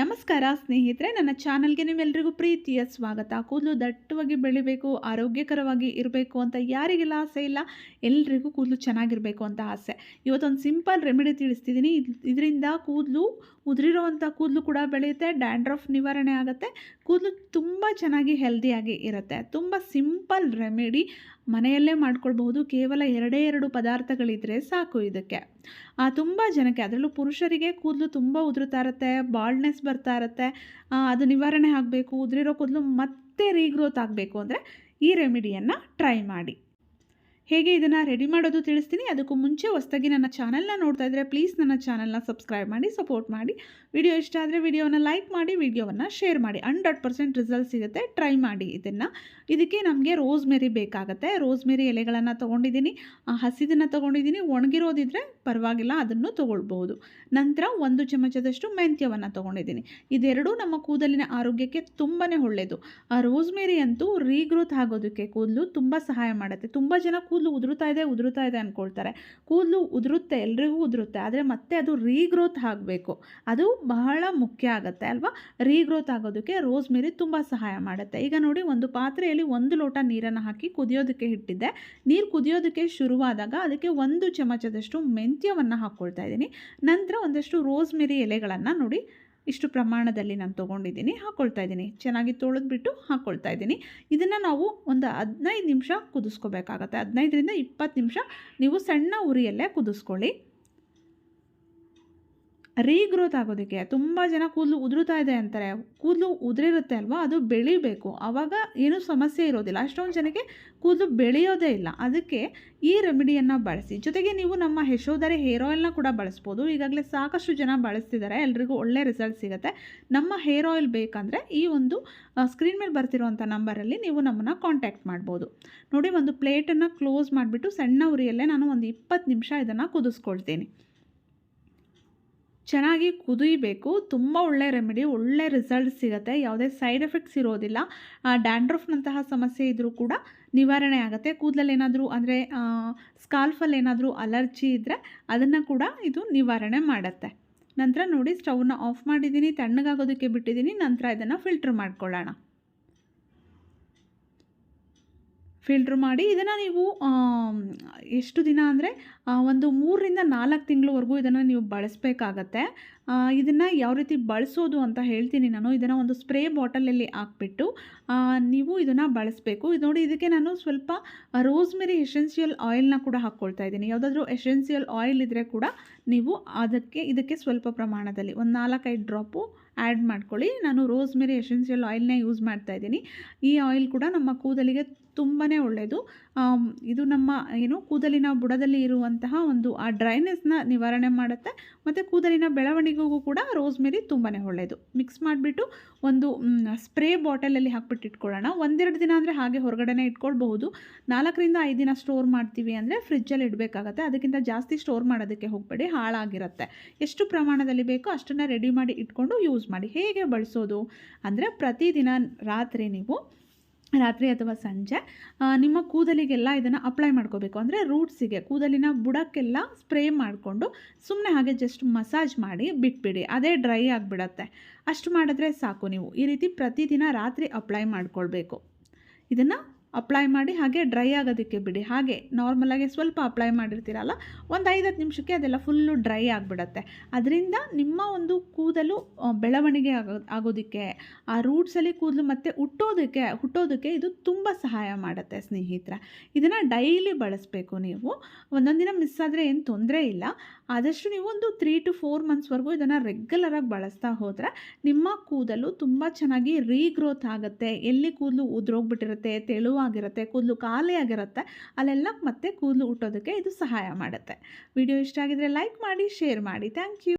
ನಮಸ್ಕಾರ ಸ್ನೇಹಿತರೆ, ನನ್ನ ಚಾನಲ್ಗೆ ನಿಮ್ಮೆಲ್ಲರಿಗೂ ಪ್ರೀತಿಯ ಸ್ವಾಗತ. ಕೂದಲು ದಟ್ಟವಾಗಿ ಬೆಳಿಬೇಕು, ಆರೋಗ್ಯಕರವಾಗಿ ಇರಬೇಕು ಅಂತ ಯಾರಿಗೆಲ್ಲ ಆಸೆ ಇಲ್ಲ, ಎಲ್ರಿಗೂ ಕೂದಲು ಚೆನ್ನಾಗಿರಬೇಕು ಅಂತ ಆಸೆ. ಇವತ್ತೊಂದು ಸಿಂಪಲ್ ರೆಮಿಡಿ ತಿಳಿಸ್ತಿದ್ದೀನಿ ಇದರಿಂದ ಕೂದಲು ಉದುರಿರೋವಂಥ ಕೂದಲು ಕೂಡ ಬೆಳೆಯುತ್ತೆ, ಡ್ಯಾಂಡ್ರಫ್ ನಿವಾರಣೆ ಆಗುತ್ತೆ, ಕೂದಲು ತುಂಬ ಚೆನ್ನಾಗಿ ಹೆಲ್ದಿಯಾಗಿ ಇರುತ್ತೆ. ತುಂಬ ಸಿಂಪಲ್ ರೆಮಿಡಿ ಮನೆಯಲ್ಲೇ ಮಾಡ್ಕೊಳ್ಬಹುದು. ಕೇವಲ ಎರಡೇ ಎರಡು ಪದಾರ್ಥಗಳಿದ್ರೆ ಸಾಕು ಇದಕ್ಕೆ. ತುಂಬ ಜನಕ್ಕೆ, ಅದರಲ್ಲೂ ಪುರುಷರಿಗೆ ಕೂದಲು ತುಂಬ ಉದುರುತ್ತಾ ಇರುತ್ತೆ ಬಾಲ್ಡ್ನೆಸ್ ಬರ್ತಾ ಇರುತ್ತೆ ಅದು ನಿವಾರಣೆ ಆಗಬೇಕು, ಉದುರಿರೋ ಕೂದಲು ಮತ್ತೆ ರೀಗ್ರೋತ್ ಆಗಬೇಕು ಅಂದರೆ ಈ ರೆಮಿಡಿಯನ್ನು ಟ್ರೈ ಮಾಡಿ. ಹೇಗೆ ಇದನ್ನು ರೆಡಿ ಮಾಡೋದು ತಿಳಿಸ್ತೀನಿ. ಅದಕ್ಕೂ ಮುಂಚೆ ಹೊಸ್ದಾಗಿ ನನ್ನ ಚಾನಲ್ನ ನೋಡ್ತಾ ಇದ್ದರೆ ಪ್ಲೀಸ್ ನನ್ನ ಚಾನಲ್ನ ಸಬ್ಸ್ಕ್ರೈಬ್ ಮಾಡಿ ಸಪೋರ್ಟ್ ಮಾಡಿ. ವಿಡಿಯೋ ಇಷ್ಟ ಆದರೆ ವಿಡಿಯೋನ ಲೈಕ್ ಮಾಡಿ, ವಿಡಿಯೋವನ್ನು ಶೇರ್ ಮಾಡಿ. ಹಂಡ್ರೆಡ್ ಪರ್ಸೆಂಟ್ ರಿಸಲ್ಟ್ ಸಿಗುತ್ತೆ. ಟ್ರೈ ಮಾಡಿ ಇದನ್ನು. ಇದಕ್ಕೆ ನಮಗೆ ರೋಸ್ಮೆರಿ ಬೇಕಾಗುತ್ತೆ. ರೋಸ್ ಮೇರಿ ಎಲೆಗಳನ್ನು ತೊಗೊಂಡಿದ್ದೀನಿ. ಹಸಿದನ್ನು ತೊಗೊಂಡಿದ್ದೀನಿ. ಒಣಗಿರೋದಿದ್ರೆ ಪರವಾಗಿಲ್ಲ, ಅದನ್ನು ತೊಗೊಳ್ಬೋದು ನಂತರ ಒಂದು ಚಮಚದಷ್ಟು ಮೆಂತ್ಯವನ್ನು ತೊಗೊಂಡಿದ್ದೀನಿ. ಇದೆರಡೂ ನಮ್ಮ ಕೂದಲಿನ ಆರೋಗ್ಯಕ್ಕೆ ತುಂಬಾ ಒಳ್ಳೆಯದು ಆ ರೋಸ್ಮೇರಿ ಅಂತೂ ರೀಗ್ರೋತ್ ಆಗೋದಕ್ಕೆ ಕೂದಲು ತುಂಬ ಸಹಾಯ ಮಾಡುತ್ತೆ. ತುಂಬ ಜನ ಕೂದಲು ಉದುರುತ್ತಾ ಇದೆ ಉದುರುತ್ತಾ ಇದೆ ಅಂದ್ಕೊಳ್ತಾರೆ ಕೂದಲು ಉದುರುತ್ತೆ, ಎಲ್ರಿಗೂ ಉದುರುತ್ತೆ, ಆದರೆ ಮತ್ತೆ ಅದು ರೀಗ್ರೋತ್ ಆಗಬೇಕು. ಅದು ಬಹಳ ಮುಖ್ಯ ಆಗುತ್ತೆ ಅಲ್ವಾ? ರೀಗ್ರೋತ್ ಆಗೋದಕ್ಕೆ ರೋಸ್ ಮೇರಿ ತುಂಬ ಸಹಾಯ ಮಾಡುತ್ತೆ. ಈಗ ನೋಡಿ ಒಂದು ಪಾತ್ರೆಯಲ್ಲಿ ಒಂದು ಲೋಟ ನೀರನ್ನು ಹಾಕಿ ಕುದಿಯೋದಕ್ಕೆ ಇಟ್ಟಿದ್ದೆ. ನೀರು ಕುದಿಯೋದಕ್ಕೆ ಶುರುವಾದಾಗ ಅದಕ್ಕೆ ಒಂದು ಚಮಚದಷ್ಟು ಮೆಂತ್ಯವನ್ನು ಹಾಕ್ಕೊಳ್ತಾ ಇದ್ದೀನಿ. ನಂತರ ಒಂದಷ್ಟು ರೋಸ್ಮೆರಿ ಎಲೆಗಳನ್ನು ನೋಡಿ ಇಷ್ಟು ಪ್ರಮಾಣದಲ್ಲಿ ನಾನು ತೊಗೊಂಡಿದ್ದೀನಿ ಹಾಕ್ಕೊಳ್ತಾ ಇದ್ದೀನಿ. ಚೆನ್ನಾಗಿ ತೊಳೆದ್ಬಿಟ್ಟು ಹಾಕ್ಕೊಳ್ತಾ ಇದ್ದೀನಿ. ಇದನ್ನು ನಾವು ಒಂದು ಹದಿನೈದು ನಿಮಿಷ ಕುದಿಸ್ಕೋಬೇಕಾಗತ್ತೆ. ಹದಿನೈದರಿಂದ ಇಪ್ಪತ್ತು ನಿಮಿಷ ನೀವು ಸಣ್ಣ ಉರಿಯಲ್ಲೇ ಕುದಿಸ್ಕೊಳ್ಳಿ. ರೀಗ್ರೋತ್ ಆಗೋದಕ್ಕೆ ತುಂಬ ಜನ ಕೂದಲು ಉದುರುತ್ತಾ ಇದೆ ಅಂತಾರೆ. ಕೂದಲು ಉದುರಿರುತ್ತೆ ಅಲ್ವಾ? ಅದು ಬೆಳಿಬೇಕು. ಆವಾಗ ಏನೂ ಸಮಸ್ಯೆ ಇರೋದಿಲ್ಲ. ಅಷ್ಟೊಂದು ಜನಕ್ಕೆ ಕೂದಲು ಬೆಳೆಯೋದೇ ಇಲ್ಲ. ಅದಕ್ಕೆ ಈ ರೆಮಿಡಿಯನ್ನು ಬಳಸಿ. ಜೊತೆಗೆ ನೀವು ನಮ್ಮ ಯಶೋಧರೆ ಹೇರ್ ಆಯಿಲ್ನ ಕೂಡ ಬಳಸ್ಬೋದು. ಈಗಾಗಲೇ ಸಾಕಷ್ಟು ಜನ ಬಳಸ್ತಿದ್ದಾರೆ. ಎಲ್ರಿಗೂ ಒಳ್ಳೆ ರಿಸಲ್ಟ್ ಸಿಗುತ್ತೆ. ನಮ್ಮ ಹೇರ್ ಆಯಿಲ್ ಬೇಕಂದರೆ ಈ ಒಂದು ಸ್ಕ್ರೀನ್ ಮೇಲೆ ಬರ್ತಿರೋವಂಥ ನಂಬರಲ್ಲಿ ನೀವು ನಮ್ಮನ್ನು ಕಾಂಟ್ಯಾಕ್ಟ್ ಮಾಡ್ಬೋದು. ನೋಡಿ, ಒಂದು ಪ್ಲೇಟನ್ನು ಕ್ಲೋಸ್ ಮಾಡಿಬಿಟ್ಟು ಸಣ್ಣ ಉರಿಯಲ್ಲೇ ನಾನು ಒಂದು ಇಪ್ಪತ್ತು ನಿಮಿಷ ಇದನ್ನು ಕುದಿಸ್ಕೊಳ್ತೀನಿ. ಚೆನ್ನಾಗಿ ಕುದಿಯಬೇಕು ತುಂಬ ಒಳ್ಳೆ ರೆಮಿಡಿ ಒಳ್ಳೆ ರಿಸಲ್ಟ್ ಸಿಗುತ್ತೆ. ಯಾವುದೇ ಸೈಡ್ ಎಫೆಕ್ಟ್ಸ್ ಇರೋದಿಲ್ಲ. ಡ್ಯಾಂಡ್ರಫ್ನಂತಹ ಸಮಸ್ಯೆ ಇದ್ದರೂ ಕೂಡ ನಿವಾರಣೆ ಆಗುತ್ತೆ. ಕೂದಲಲ್ಲಿ ಏನಾದರೂ ಅಂದರೆ ಸ್ಕಾಲ್ಫಲ್ಲಿ ಏನಾದರೂ ಅಲರ್ಜಿ ಇದ್ದರೆ ಅದನ್ನು ಕೂಡ ಇದು ನಿವಾರಣೆ ಮಾಡುತ್ತೆ. ನಂತರ ನೋಡಿ ಸ್ಟವ್ನ ಆಫ್ ಮಾಡಿದ್ದೀನಿ. ತಣ್ಣಗಾಗೋದಕ್ಕೆ ಬಿಟ್ಟಿದ್ದೀನಿ. ನಂತರ ಇದನ್ನು ಫಿಲ್ಟ್ರ್ ಮಾಡ್ಕೊಳ್ಳೋಣ. ಫಿಲ್ಟ್ರ್ ಮಾಡಿ ಇದನ್ನು ನೀವು ಎಷ್ಟು ದಿನ ಅಂದರೆ ಒಂದು ಮೂರರಿಂದ ನಾಲ್ಕು ತಿಂಗಳವರೆಗೂ ಇದನ್ನು ನೀವು ಬಳಸಬೇಕಾಗತ್ತೆ. ಇದನ್ನು ಯಾವ ರೀತಿ ಬಳಸೋದು ಅಂತ ಹೇಳ್ತೀನಿ ನಾನು. ಇದನ್ನು ಒಂದು ಸ್ಪ್ರೇ ಬಾಟಲಲ್ಲಿ ಹಾಕ್ಬಿಟ್ಟು ನೀವು ಇದನ್ನು ಬಳಸಬೇಕು. ಇದು ನೋಡಿ, ಇದಕ್ಕೆ ನಾನು ಸ್ವಲ್ಪ ರೋಸ್ಮೆರಿ ಎಸೆನ್ಷಿಯಲ್ ಆಯಿಲ್ನ ಕೂಡ ಹಾಕ್ಕೊಳ್ತಾ ಇದ್ದೀನಿ. ಯಾವುದಾದ್ರೂ ಎಸೆನ್ಷಿಯಲ್ ಆಯಿಲ್ ಇದ್ದರೆ ಕೂಡ ನೀವು ಅದಕ್ಕೆ, ಇದಕ್ಕೆ ಸ್ವಲ್ಪ ಪ್ರಮಾಣದಲ್ಲಿ ಒಂದು ನಾಲ್ಕೈದು ಡ್ರಾಪು ಆ್ಯಡ್ ಮಾಡ್ಕೊಳ್ಳಿ. ನಾನು ರೋಸ್ಮೆರಿ ಎಸೆನ್ಷಿಯಲ್ ಆಯಿಲ್ನೇ ಯೂಸ್ ಮಾಡ್ತಾ ಇದ್ದೀನಿ. ಈ ಆಯಿಲ್ ಕೂಡ ನಮ್ಮ ಕೂದಲಿಗೆ ತುಂಬಾ ಒಳ್ಳೆಯದು ಇದು ನಮ್ಮ ಏನು ಕೂದಲಿನ ಬುಡದಲ್ಲಿ ಇರುವಂತಹ ಒಂದು ಆ ಡ್ರೈನೆಸ್ನ ನಿವಾರಣೆ ಮಾಡುತ್ತೆ. ಮತ್ತು ಕೂದಲಿನ ಬೆಳವಣಿಗೆಗೂ ಕೂಡ ರೋಸ್ಮೆರಿ ತುಂಬಾ ಒಳ್ಳೆಯದು ಮಿಕ್ಸ್ ಮಾಡಿಬಿಟ್ಟು ಒಂದು ಸ್ಪ್ರೇ ಬಾಟಲಲ್ಲಿ ಹಾಕ್ಬಿಟ್ಟು ಇಟ್ಕೊಳ್ಳೋಣ. ಒಂದೆರಡು ದಿನ ಅಂದರೆ ಹಾಗೆ ಹೊರಗಡೆನೇ ಇಟ್ಕೊಳ್ಬಹುದು. ನಾಲ್ಕರಿಂದ ಐದು ದಿನ ಸ್ಟೋರ್ ಮಾಡ್ತೀವಿ ಅಂದರೆ ಫ್ರಿಜ್ಜಲ್ಲಿ ಇಡಬೇಕಾಗತ್ತೆ. ಅದಕ್ಕಿಂತ ಜಾಸ್ತಿ ಸ್ಟೋರ್ ಮಾಡೋದಕ್ಕೆ ಹೋಗಬೇಡಿ, ಹಾಳಾಗಿರುತ್ತೆ. ಎಷ್ಟು ಪ್ರಮಾಣದಲ್ಲಿ ಬೇಕೋ ಅಷ್ಟನ್ನು ರೆಡಿ ಮಾಡಿ ಇಟ್ಕೊಂಡು ಯೂಸ್ ಮಾಡಿ. ಹೇಗೆ ಬಳಸೋದು ಅಂದರೆ ಪ್ರತಿದಿನ ರಾತ್ರಿ ನೀವು ರಾತ್ರಿ ಅಥವಾ ಸಂಜೆ ನಿಮ್ಮ ಕೂದಲಿಗೆಲ್ಲ ಇದನ್ನು ಅಪ್ಲೈ ಮಾಡ್ಕೋಬೇಕು. ಅಂದರೆ ರೂಟ್ಸಿಗೆ ಕೂದಲಿನ ಬುಡಕ್ಕೆಲ್ಲ ಸ್ಪ್ರೇ ಮಾಡಿಕೊಂಡು ಸುಮ್ಮನೆ ಹಾಗೆ ಜಸ್ಟ್ ಮಸಾಜ್ ಮಾಡಿ ಬಿಟ್ಬಿಡಿ. ಅದೇ ಡ್ರೈ ಆಗಿಬಿಡತ್ತೆ. ಅಷ್ಟು ಮಾಡಿದ್ರೆ ಸಾಕು ನೀವು. ಈ ರೀತಿ ಪ್ರತಿದಿನ ರಾತ್ರಿ ಅಪ್ಲೈ ಮಾಡಿಕೊಳ್ಬೇಕು. ಇದನ್ನು ಅಪ್ಲೈ ಮಾಡಿ ಹಾಗೆ ಡ್ರೈ ಆಗೋದಕ್ಕೆ ಬಿಡಿ. ಹಾಗೆ ನಾರ್ಮಲಾಗಿ ಸ್ವಲ್ಪ ಅಪ್ಲೈ ಮಾಡಿರ್ತೀರಲ್ಲ, ಒಂದು ಐದತ್ತು ನಿಮಿಷಕ್ಕೆ ಅದೆಲ್ಲ ಫುಲ್ಲು ಡ್ರೈ ಆಗಿಬಿಡತ್ತೆ. ಅದರಿಂದ ನಿಮ್ಮ ಒಂದು ಕೂದಲು ಬೆಳವಣಿಗೆ ಆಗೋ, ಆಗೋದಕ್ಕೆ, ಆ ರೂಟ್ಸಲ್ಲಿ ಕೂದಲು ಮತ್ತೆ ಹುಟ್ಟೋದಕ್ಕೆ ಹುಟ್ಟೋದಕ್ಕೆ ಇದು ತುಂಬ ಸಹಾಯ ಮಾಡುತ್ತೆ ಸ್ನೇಹಿತರೆ. ಇದನ್ನು ಡೈಲಿ ಬಳಸಬೇಕು ನೀವು. ಒಂದೊಂದು ದಿನ ಮಿಸ್ ಆದರೆ ಏನು ತೊಂದರೆ ಇಲ್ಲ. ಆದಷ್ಟು ನೀವು ಒಂದು ತ್ರೀ ಟು ಫೋರ್ ಮಂತ್ಸ್ವರೆಗೂ ಇದನ್ನು ರೆಗ್ಯುಲರಾಗಿ ಬಳಸ್ತಾ ಹೋದರೆ ನಿಮ್ಮ ಕೂದಲು ತುಂಬ ಚೆನ್ನಾಗಿ ರೀಗ್ರೋತ್ ಆಗುತ್ತೆ. ಎಲ್ಲಿ ಕೂದಲು ಉದುರೋಗ್ಬಿಟ್ಟಿರುತ್ತೆ ತೆಳುವಾಗಿರುತ್ತೆ ಕೂದಲು ಖಾಲಿಯಾಗಿರುತ್ತೆ ಅಲ್ಲೆಲ್ಲ ಮತ್ತೆ ಕೂದಲು ಹುಟ್ಟೋದಕ್ಕೆ ಇದು ಸಹಾಯ ಮಾಡುತ್ತೆ. ವಿಡಿಯೋ ಇಷ್ಟ ಆಗಿದ್ರೆ ಲೈಕ್ ಮಾಡಿ, ಶೇರ್ ಮಾಡಿ. Thank you.